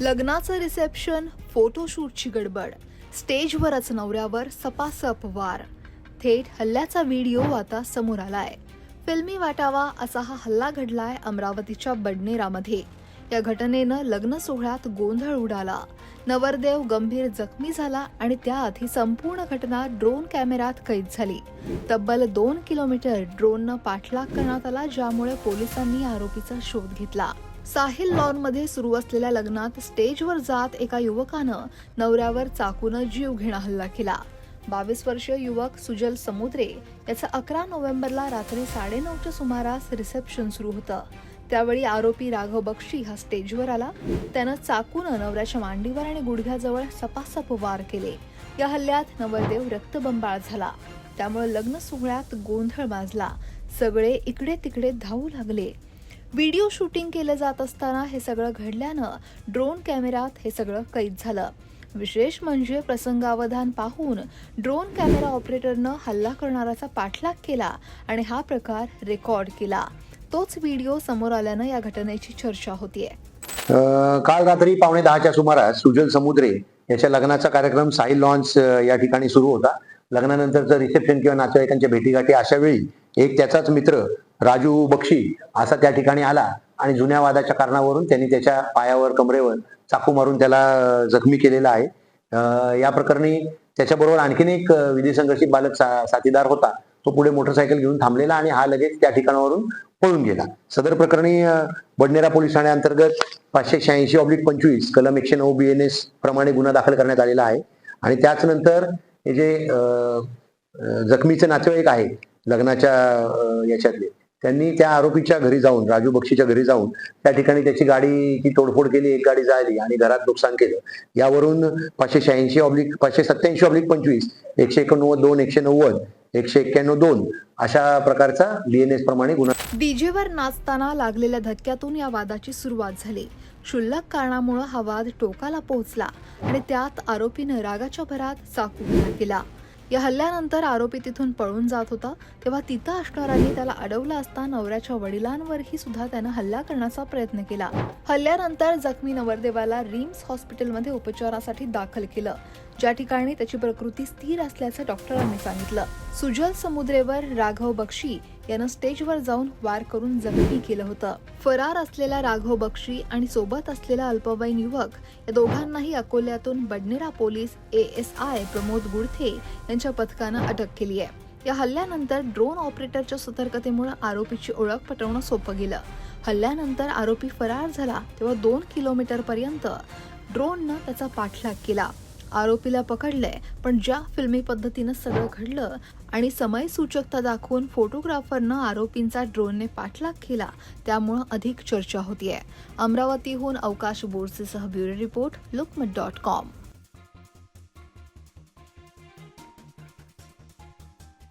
लग्नाचं रिसेप्शन फोटोशूटची गडबड स्टेजवरच नवऱ्यावर सपासप वार. थेट हल्ल्याचा व्हिडिओ आता समोर आलाय. फिल्मी वाटावा असा हा हल्ला घडलाय अमरावतीच्या बडनेरामध्ये. या घटनेनं लग्न सोहळ्यात गोंधळ उडाला. नवरदेव गंभीर जखमी झाला आणि त्यात ही संपूर्ण घटना ड्रोन कॅमेऱ्यात कैद झाली. तब्बल दोन किलोमीटर ड्रोननं पाठलाग करण्यात आला ज्यामुळे पोलिसांनी आरोपीचा शोध घेतला. साहिल लॉनमध्ये सुरू असलेल्या लग्नात स्टेजवर जात एका युवकानं नवऱ्यावर चाकून जीव घेणा हल्ला केला. बावीस वर्षीय युवक सुजल समुद्रे याचं अकरा नोव्हेंबरला रात्री साडेनऊच्या सुमारास रिसेप्शन सुरू होतं. त्यावेळी आरोपी राघव बक्षी हा स्टेजवर आला. त्यानं चाकूनं नवऱ्याच्या मांडीवर आणि गुडघ्याजवळ सपासप वार केले. या हल्ल्यात नवरदेव रक्तबंबाळ झाला. त्यामुळे लग्न सोहळ्यात गोंधळ माजला. सगळे इकडे तिकडे धावू लागले. व्हिडिओ शूटिंग केलं जात असताना हे सगळं घडल्यानं ड्रोन कॅमेऱ्यात हे सगळं कैद झालं. विशेष म्हणजे प्रसंगावधान पाहून ड्रोन कॅमेरा ऑपरेटरनं हल्ला करणाराचा पाठलाग केला आणि हा प्रकार रेकॉर्ड केला. तोच व्हिडिओ समोर आल्यानं या घटनेची चर्चा होतीये. काल रात्री पावणे दहाच्या सुमारास सुजल समुद्रे याच्या लग्नाचा कार्यक्रम साहिल लॉन्स या ठिकाणी सुरू होता. लग्नानंतरचं रिसेप्शन किंवा नातेवाईकांच्या भेटीगाठी अशा वेळी एक त्याचाच मित्र राजू बक्षी असा त्या ठिकाणी आला आणि जुन्या वादाच्या कारणावरून त्यांनी त्याच्या पायावर कमरेवर चाकू मारून त्याला जखमी केलेला आहे. या प्रकरणी त्याच्याबरोबर आणखीन एक विधी संघर्षित बालक सा- साथीदार होता. तो पुढे मोटरसायकल घेऊन थांबलेला आणि हा लगेच त्या ठिकाणावरून पळून गेला. सदर प्रकरणी बडनेरा पोलीस ठाण्याअंतर्गत पाचशे शहाऐंशी ऑब्लिक पंचवीस कलम एकशे नऊ बी एन एस प्रमाणे गुन्हा दाखल करण्यात आलेला आहे. आणि त्याच नंतर हे जे जखमीचे नातेवाईक आहे लग्नाच्या याच्यातले त्यांनी त्या आरोपीच्या घरी जाऊन राजू बक्षीच्या घरी जाऊन त्या ठिकाणी त्याची गाडीची तोडफोड केली एक गाडी जायली आणि घरात नुकसान केलं. यावरून पाचशे शहाऐंशी ऑब्लिक पाचशे सत्याऐंशी ऑब्लिक पंचवीस एकशे एकोणनव्वद दोन एकशे नव्वद एकशे एक्क्याण्णव दोन अशा प्रकारचा डीएनएस प्रमाणे गुन्हा डीजेवर नाचताना लागलेल्या धक्क्यातून या वादाची सुरुवात झाली. क्षुल्लक कारणामुळे हा वाद टोकाला पोहोचला आणि त्यात आरोपीनं रागाच्या भरात चाकू केला. या हल्ल्यानंतर आरोपी तिथून पळून जात होता. तेव्हा तिथं असणाऱ्यांनी त्याला अडवलं असता नवऱ्याच्या वडिलांवरही सुद्धा त्यानं हल्ला करण्याचा प्रयत्न केला. हल्ल्यानंतर जखमी नवरदेवाला रिम्स हॉस्पिटलमध्ये उपचारासाठी दाखल केलं. ज्या ठिकाणी त्याची प्रकृती स्थिर असल्याचं डॉक्टरांनी सांगितलं. सुजल समुद्रेवर राघव बक्षी यानं स्टेजवर जाऊन वार करून जखमी केलं होतं. फरार असलेला राघव बक्षी आणि सोबत असलेला अल्पवयीन युवक या दोघांनाही अकोल्यातून Badnera police A S I Pramod Gudthe यांच्या पथकानं अटक केली आहे. या हल्ल्यानंतर ड्रोन ऑपरेटरच्या सतर्कतेमुळे आरोपीची ओळख पटवणं सोपं गेलं. हल्ल्यानंतर आरोपी फरार झाला तेव्हा दोन किलोमीटर पर्यंत ड्रोननं त्याचा पाठलाग केला. आरोपीला पकडलंय पण ज्या फिल्मी पद्धतीनं सगळं घडलं आणि समय सूचकता दाखवून फोटोग्राफरनं आरोपींचा ड्रोनने पाठलाग केला त्यामुळं अधिक चर्चा होतीये. अमरावतीहून Avkash बोरसेसह bureau report Lokmat dot com.